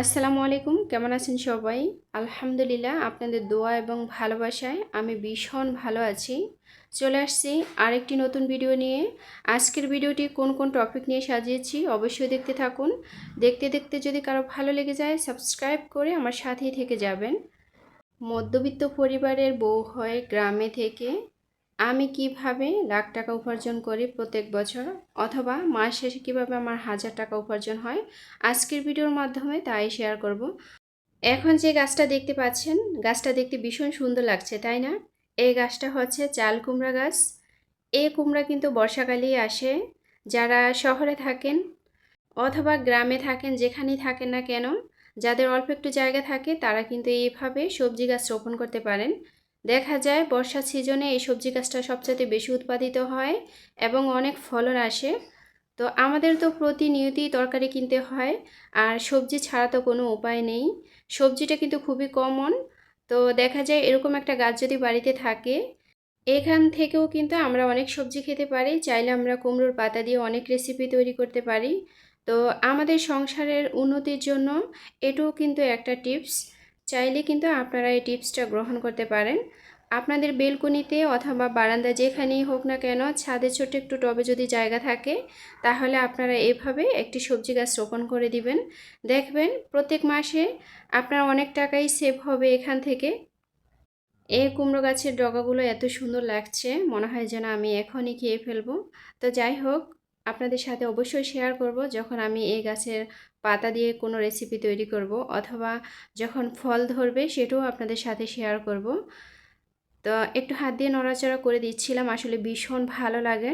আসসালামু আলাইকুম, কেমন আছেন সবাই? আলহামদুলিল্লাহ, আপনাদের দোয়া এবং ভালোবাসায় আমি ভীষণ ভালো আছি। চলে আসছি আরেকটি নতুন ভিডিও নিয়ে। আজকের ভিডিওটি কোন কোন টপিক নিয়ে সাজিয়েছি অবশ্যই দেখতে থাকুন। দেখতে দেখতে যদি কারও ভালো লেগে যায়, সাবস্ক্রাইব করে আমার সাথেই থেকে যাবেন। মধ্যবিত্ত পরিবারের বউ হয় গ্রামে থেকে। আমি কীভাবে লাখ টাকা উপার্জন করি প্রত্যেক বছর? অথবা মাস শেষে কীভাবে আমার হাজার টাকা উপার্জন হয়? আজকের ভিডিওর মাধ্যমে তাই শেয়ার করব। এখন যে গাছটা দেখতে পাচ্ছেন, গাছটা দেখতে ভীষণ সুন্দর লাগছে, তাই না? এই গাছটা হচ্ছে চাল কুমড়া গাছ। এই কুমড়া কিন্তু বর্ষাকালেই আসে। যারা শহরে থাকেন অথবা গ্রামে থাকেন, যেখানেই থাকেন না কেন, যাদের অল্প একটু জায়গা থাকে, তারা কিন্তু এইভাবে সবজি গাছ রোপণ করতে পারেন। দেখা যায় বর্ষার সিজনে এই সবজি গাছটা সবচেয়ে বেশি উৎপাদিত হয় এবং অনেক ফলন আসে। তো আমাদের তো প্রতিনিয়তই তরকারি কিনতে হয়, আর সবজি ছাড়া তো কোনো উপায় নেই। সবজিটা কিন্তু খুবই কমন তো দেখা যায় এরকম একটা গাছ যদি বাড়িতে থাকে, এখান থেকেও কিন্তু আমরা অনেক সবজি খেতে পারি। চাইলে আমরা কুমড়োর পাতা দিয়ে অনেক রেসিপি তৈরি করতে পারি। তো আমাদের সংসারের উন্নতির জন্য এটাও কিন্তু একটা টিপস চাইলে কিন্তু আপনারা এই টিপসটা গ্রহণ করতে পারেন। আপনাদের বেলকনিতে অথবা বারান্দা যেখানেই হোক না কেন ছাদে ছোট একটু টবে যদি জায়গা থাকে, তাহলে আপনারা এভাবে একটি সবজি গাছ রোপণ করে দিবেন। দেখবেন প্রত্যেক মাসে আপনার অনেক টাকাই সেভ হবে এখান থেকে। এই কুমড়ো গাছের ডগাগুলো এত সুন্দর লাগছে, মনে হয় যেন আমি এখনই খেয়ে ফেলব। তো যাই হোক আপনাদের সাথে অবশ্যই শেয়ার করব যখন আমি এই গাছের পাতা দিয়ে কোনো রেসিপি তৈরি করব অথবা যখন ফল ধরবে সেটাও আপনাদের সাথে শেয়ার করব। তো একটু হাত দিয়ে নড়াচড়া করে দিচ্ছিলাম, আসলে ভীষণ ভালো লাগে।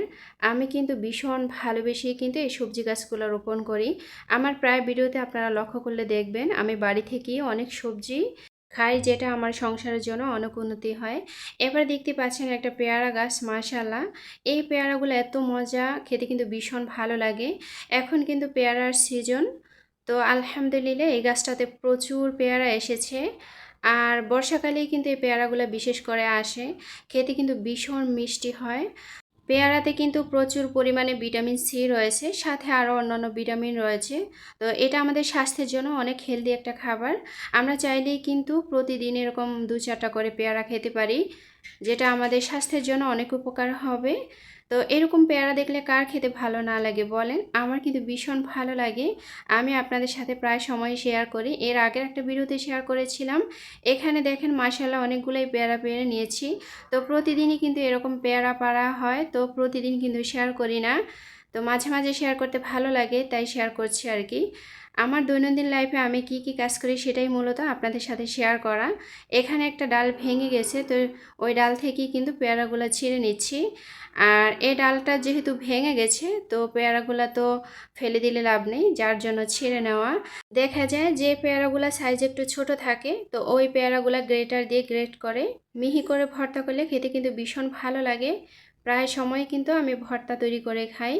আমি কিন্তু ভীষণ ভালোবেসে কিন্তু এই সবজি গাছগুলো রোপণ করি। আমার প্রায় ভিডিওতে আপনারা লক্ষ্য করলে দেখবেন, আমি বাড়ি থেকেই অনেক সবজি খাই যেটা আমার সংসারের জন্য অনেক উন্নতি হয়। এবার দেখতে পাচ্ছেন একটা পেয়ারা গাছ মাশাল্লাহ এই পেয়ারাগুলো এত মজা, খেতে কিন্তু ভীষণ ভালো লাগে। এখন কিন্তু পেয়ারার সিজন তো আলহামদুলিল্লাহ এই গাছটাতে প্রচুর পেয়ারা এসেছে। আর বর্ষাকালেই কিন্তু এই পেয়ারাগুলো বিশেষ করে আসে। খেতে কিন্তু ভীষণ মিষ্টি হয়। পেয়ারাতে কিন্তু প্রচুর পরিমাণে ভিটামিন সি রয়েছে, সাথে আরও অন্যান্য ভিটামিন রয়েছে। তো এটা আমাদের স্বাস্থ্যের জন্য অনেক হেলদি একটা খাবার। আমরা চাইলেই কিন্তু প্রতিদিন এরকম দু চারটা করে পেয়ারা খেতে পারি, যেটা আমাদের স্বাস্থ্যের জন্য অনেক উপকার হবে। তো এরকম পেয়ারা দেখলে কার খেতে ভালো না লাগে বলেন? আমার কিন্তু ভীষণ ভালো লাগে। আমি আপনাদের সাথে প্রায় সময় শেয়ার করি। এর আগের একটা ভিডিওতে শেয়ার করেছিলাম। এখানে দেখেন মাসাল্লাহ অনেকগুলোই পেয়ারা পেয়ারা নিয়েছি। তো প্রতিদিনই কিন্তু এরকম পেয়ারা পাড়া হয়। তো প্রতিদিন কিন্তু শেয়ার করি না। তো মাঝে মাঝে শেয়ার করতে ভালো লাগে, তাই শেয়ার করছি আর কি। আমার দৈনন্দিন লাইফে আমি কি কি কাজ করি সেটাই মূলত আপনাদের সাথে শেয়ার করা। এখানে একটা ডাল ভেঙে গেছে, তো ওই ডাল থেকেই কিন্তু পেয়ারাগুলো ছিঁড়ে নিচ্ছি। আর এই ডালটা যেহেতু ভেঙে গেছে, তো পেয়ারাগুলো তো ফেলে দিলে লাভ নেই, যার জন্য ছিঁড়ে নেওয়া। দেখা যায় যে পেয়ারাগুলো সাইজ একটু ছোট থাকে, তো ওই পেয়ারাগুলো গ্রেটার দিয়ে গ্রেট করে, মিহি করে ভর্তা করলে খেতে কিন্তু ভীষণ ভালো লাগে। প্রায় সময় কিন্তু আমি ভর্তা তৈরি করে খাই।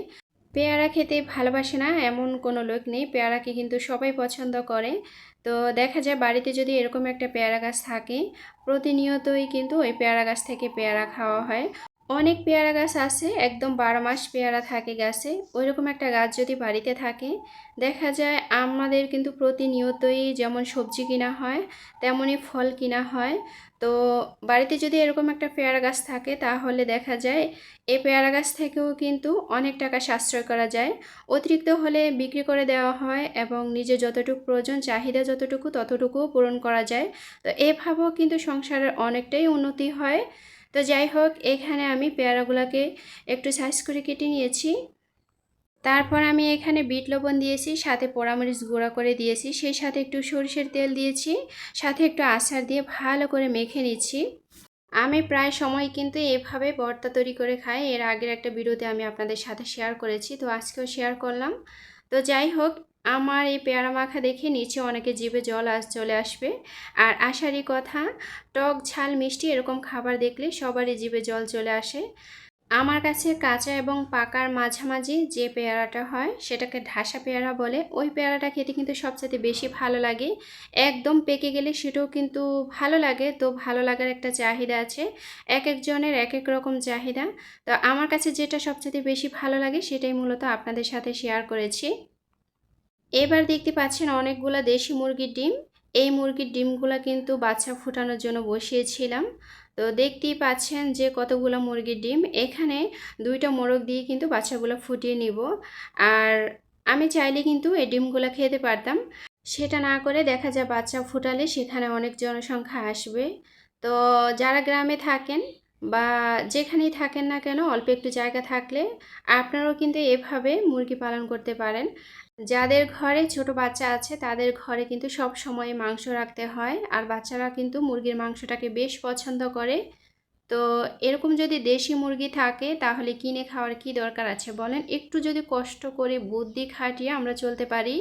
পেয়ারা খেতে ভালোবাসে না, এমন কোনো লোক নেই। পেয়ারাকে কিন্তু সবাই পছন্দ করে। তো দেখা যায় বাড়িতে যদি এরকম একটা পেয়ারা গাছ থাকে, প্রতিনিয়তই কিন্তু ওই পেয়ারা গাছ থেকে পেয়ারা খাওয়া হয়। অনেক পেয়ারা গাছ আছে, একদম বারো মাস পেয়ারা থাকে গাছে। ওইরকম একটা গাছ যদি বাড়িতে থাকে, দেখা যায় আমাদের কিন্তু প্রতিনিয়তই যেমন সবজি কিনা হয়, তেমনই ফল কিনা হয়। তো বাড়িতে যদি এরকম একটা পেয়ারা গাছ থাকে, তাহলে দেখা যায় এই পেয়ারা গাছ থেকেও কিন্তু অনেক টাকা সাশ্রয় করা যায়। অতিরিক্ত হলে বিক্রি করে দেওয়া হয় এবং নিজে যতটুকু প্রয়োজন, চাহিদা যতটুকু, ততটুকুও পূরণ করা যায়। তো এভাবেও কিন্তু সংসারের অনেকটাই উন্নতি হয়। তো যাই হোক, এখানে আমি পেয়ারাগুলোকে একটু সাইজ করে কেটে নিয়েছি। তারপর আমি এখানে বিট লবণ দিয়েছি, সাথে পোড়ামরিচ গুঁড়া করে দিয়েছি, সেই সাথে একটু সরিষের তেল দিয়েছি, সাথে একটু আচার দিয়ে ভালো করে মেখে নিচ্ছি। আমি প্রায় সময় কিন্তু এভাবে ভর্তা তৈরি করে খাই, এর আগের একটা ভিডিওতে আমি আপনাদের সাথে শেয়ার করেছি, তো আজকেও শেয়ার করলাম। তো যাই হোক আমার এই পেয়ারা মাখা দেখে নিচে অনেকে জিভে জল আস, চলে আসবে। আর আসারই কথা, টক ঝাল মিষ্টি এরকম খাবার দেখলে সবারই জিভে জল চলে আসে। আমার কাছে কাঁচা এবং পাকার মাঝামাঝি যে পেয়ারাটা হয়, সেটাকে ঢাসা পেয়ারা বলে। ওই পেয়ারাটা খেতে কিন্তু সবচেয়ে বেশি ভালো লাগে। একদম পেকে গেলে সেটাও কিন্তু ভালো লাগে। তো ভালো লাগার একটা চাহিদা আছে। এক একজনের এক এক রকম চাহিদা। তো আমার কাছে যেটা সবচেয়ে বেশি ভালো লাগে, সেটাই মূলত আপনাদের সাথে শেয়ার করেছি। এবার দেখতে পাচ্ছেন অনেকগুলা দেশি মুরগির ডিম। এই মুরগির ডিমগুলো কিন্তু বাচ্চা ফুটানোর জন্য বসিয়েছিলাম। তো দেখতেই পাচ্ছেন যে কতগুলো মুরগির ডিম। এখানে দুইটা মোরগ দিয়ে কিন্তু বাচ্চাগুলো ফুটিয়ে নিব। আর আমি চাইলে কিন্তু এই ডিমগুলো খেতে পারতাম। সেটা না করে দেখা যায় বাচ্চা ফুটালে সেখানে অনেক জনসংখ্যা আসবে। তো যারা গ্রামে থাকেন বা যেখানেই থাকেন না কেন, অল্প একটু জায়গা থাকলে আপনারাও কিন্তু এভাবে মুরগি পালন করতে পারেন। যাদের ঘরে ছোট বাচ্চা আছে, তাদের ঘরে কিন্তু সব সময় মাংস রাখতে হয়। আর বাচ্চারা কিন্তু মুরগির মাংসটাকে বেশ পছন্দ করে। তো এরকম যদি দেশি মুরগি থাকে, তাহলে কিনে খাওয়ার কি দরকার আছে বলেন? একটু যদি কষ্ট করে বুদ্ধি খাটিয়ে আমরা চলতে পারি,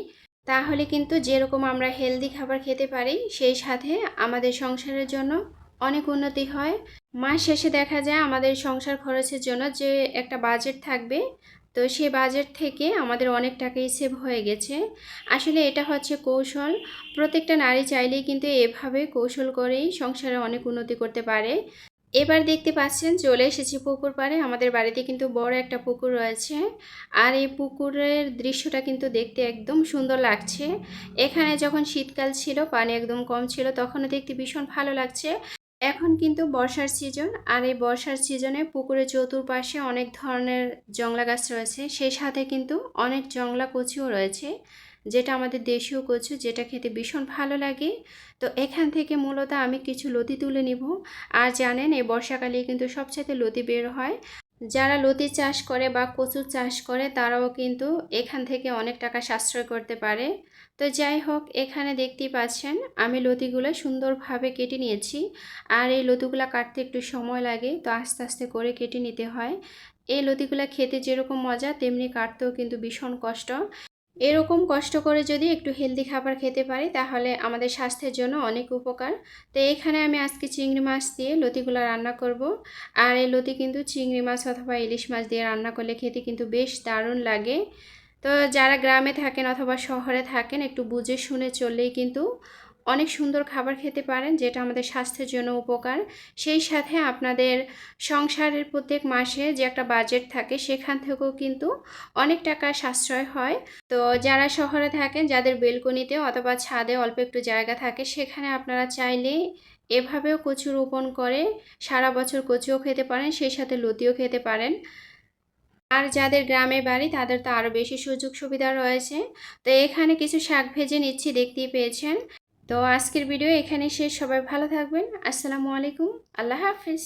তাহলে কিন্তু যেরকম আমরা হেলদি খাবার খেতে পারি, সেই সাথে আমাদের সংসারের জন্য অনেক উন্নতি হয়। মাস শেষে দেখা যায় আমাদের সংসার খরচের জন্য যে একটা বাজেট থাকবে তো সে বাজেট থেকে আমাদের অনেক টাকাই সেভ হয়ে গেছে। আসলে এটা হচ্ছে কৌশল। প্রত্যেকটা নারী চাইলেই কিন্তু এভাবে কৌশল করেই সংসারে অনেক উন্নতি করতে পারে। এবার দেখতে পাচ্ছেন চলে এসেছি পুকুর পাড়ে। আমাদের বাড়িতে কিন্তু বড় একটা পুকুর রয়েছে। আর এই পুকুরের দৃশ্যটা কিন্তু দেখতে একদম সুন্দর লাগছে। এখানে যখন শীতকাল ছিল, পানি একদম কম ছিল, তখনও দেখতে ভীষণ ভালো লাগছে। এখন কিন্তু বর্ষার সিজন আর এই বর্ষার সিজনে পুকুরের চতুর্পাশে অনেক ধরনের জংলা গাছ রয়েছে। সেই সাথে কিন্তু অনেক জংলা কচুও রয়েছে, যেটা আমাদের দেশীয় কচু, যেটা খেতে ভীষণ ভালো লাগে। তো এখান থেকে মূলত আমি কিছু লতি তুলে নিব। আর জানেন, এই বর্ষাকালে কিন্তু সবচাইতে লতি বের হয় যারা লতি চাষ করে বা কচু চাষ করে, তারাও কিন্তু এখান থেকে অনেক টাকা সাশ্রয় করতে পারে। তো যাই হোক, এখানে দেখতেই পাচ্ছেন, আমি লতিগুলো সুন্দরভাবে কেটে নিয়েছি। আর এই লতিগুলো কাটতে একটু সময় লাগে, তো আস্তে আস্তে করে কেটে নিতে হয়। এই লতিগুলো খেতে যেরকম মজা, তেমনি কাটতেও কিন্তু ভীষণ কষ্ট। এরকম কষ্ট করে যদি একটু হেলদি খাবার খেতে পারি, তাহলে আমাদের স্বাস্থ্যের জন্য অনেক উপকার। তো এখানে আমি আজকে চিংড়ি মাছ দিয়ে লতিগুলো রান্না করব। আর এই লতি কিন্তু চিংড়ি মাছ অথবা ইলিশ মাছ দিয়ে রান্না করলে খেতে কিন্তু বেশ দারুণ লাগে। তো যারা গ্রামে থাকেন অথবা শহরে থাকেন, একটু বুঝে শুনে চললেই কিন্তু অনেক সুন্দর খাবার খেতে পারেন, যেটা আমাদের স্বাস্থ্যের জন্য উপকার। সেই সাথে আপনাদের সংসারের প্রত্যেক মাসে যে একটা বাজেট থাকে, সেখান থেকেও কিন্তু অনেক টাকা সাশ্রয় হয়। তো যারা শহরে থাকেন, যাদের বেলকনিতে অথবা ছাদে অল্প একটু জায়গা থাকে, সেখানে আপনারা চাইলে এভাবেও কচু রোপণ করে সারা বছর কচুও খেতে পারেন, সেই সাথে লতিও খেতে পারেন। আর যাদের গ্রামে বাড়ি, তাদের তো আরও বেশি সুযোগ সুবিধা রয়েছে। তো এখানে কিছু শাক ভেজে নিচ্ছি, দেখতেই পেয়েছেন। তো আজকের ভিডিও এখানে শেষ। সবাই ভালো থাকবেন। আসসালামু আলাইকুম। আল্লাহ হাফিজ।